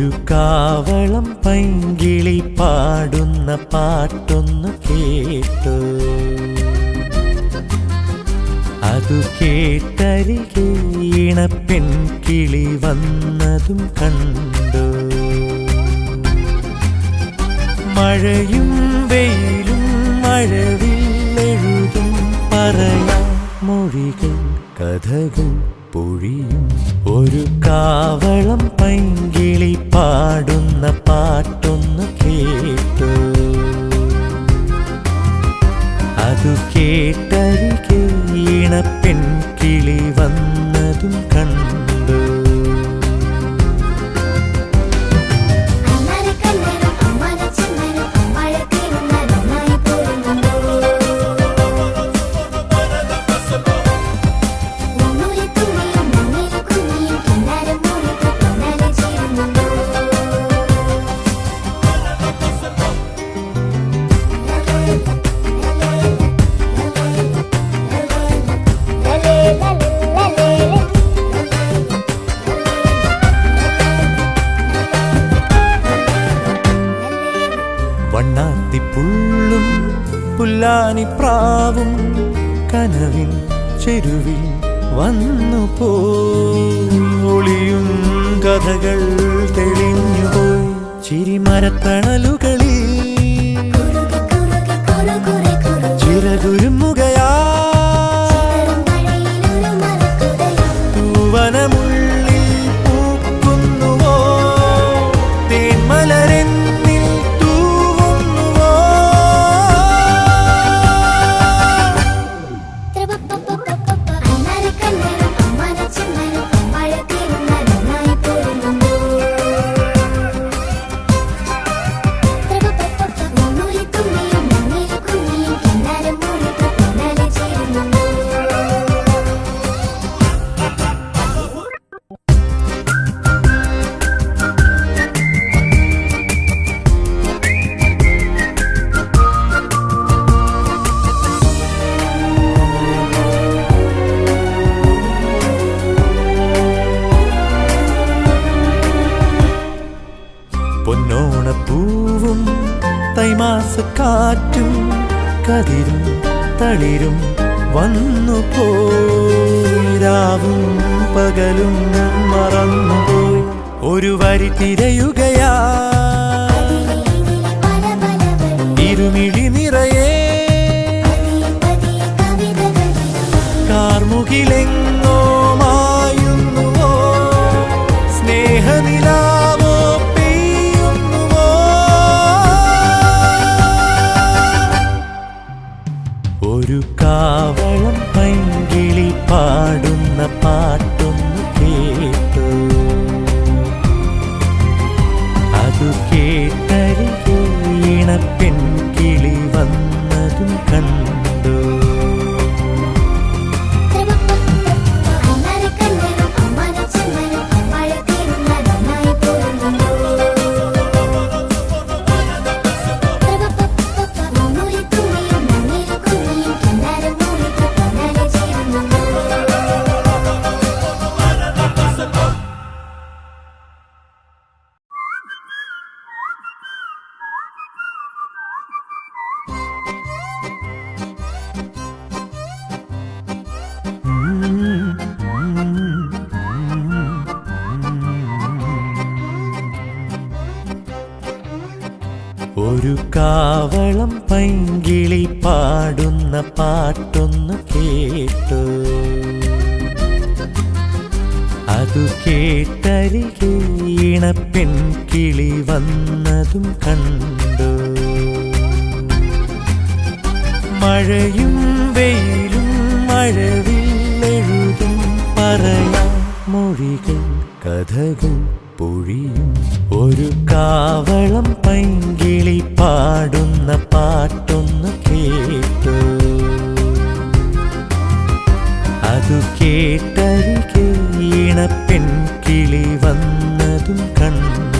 ഒരു കാവളം പൈങ്കിളി പാടുന്ന പാട്ടൊന്നു കേട്ടു. അതു കേട്ടരികെ ഇണപ്പെൺ കിളി വന്നതും കണ്ടു. മഴയും വെയിലും മഴവില്ലെഴുതും പറയാം മൊഴികൾ കഥകൾ പൊഴിയും. ഒരു കാവളം പൈങ്കിളി പാടുന്ന പാട്ടൊന്ന് കേട്ടു. അതു കേട്ടരികെ പെൺകിളി കിളി വന്നതും കണ്ടു. പുല്ലാനിപ്രാവും കനവിൻ ചെരുവിൽ വന്നു പോളിയും കഥകൾ തെളിഞ്ഞുപോയി ചിരിമരത്തണലുകളിൽ. കുറുകെ പൊന്നോണപ്പൂവും തൈമാസക്കാറ്റും കതിരും തളിരും വന്നു പോയിരാവും പകലും മറന്നുപോയി ഒരു വരി തിരയുകയാ. ഇരുമിഴി നിറയേ. കാർമുകിലെങ്ങോ പാടുന്ന പാട്ടൊന്നു ഒരു കാവളം പൈങ്കിളി പാടുന്ന പാട്ടൊന്ന് കേട്ടു. അതു കേട്ടരികീണ പെൺകിളി കിളി വന്നതും കണ്ടു. മഴയും വെയിലും മഴവില്ലെഴുതും പറയാം മൊഴികൾ കഥകൾ പൊഴിയും. ഒരു കാവളം പൈങ്കിളി പാടുന്ന പാട്ടൊന്ന് കേട്ടു. അതു കേട്ടരികെ പെൺകിളി കിളി വന്നതും കണ്ടു.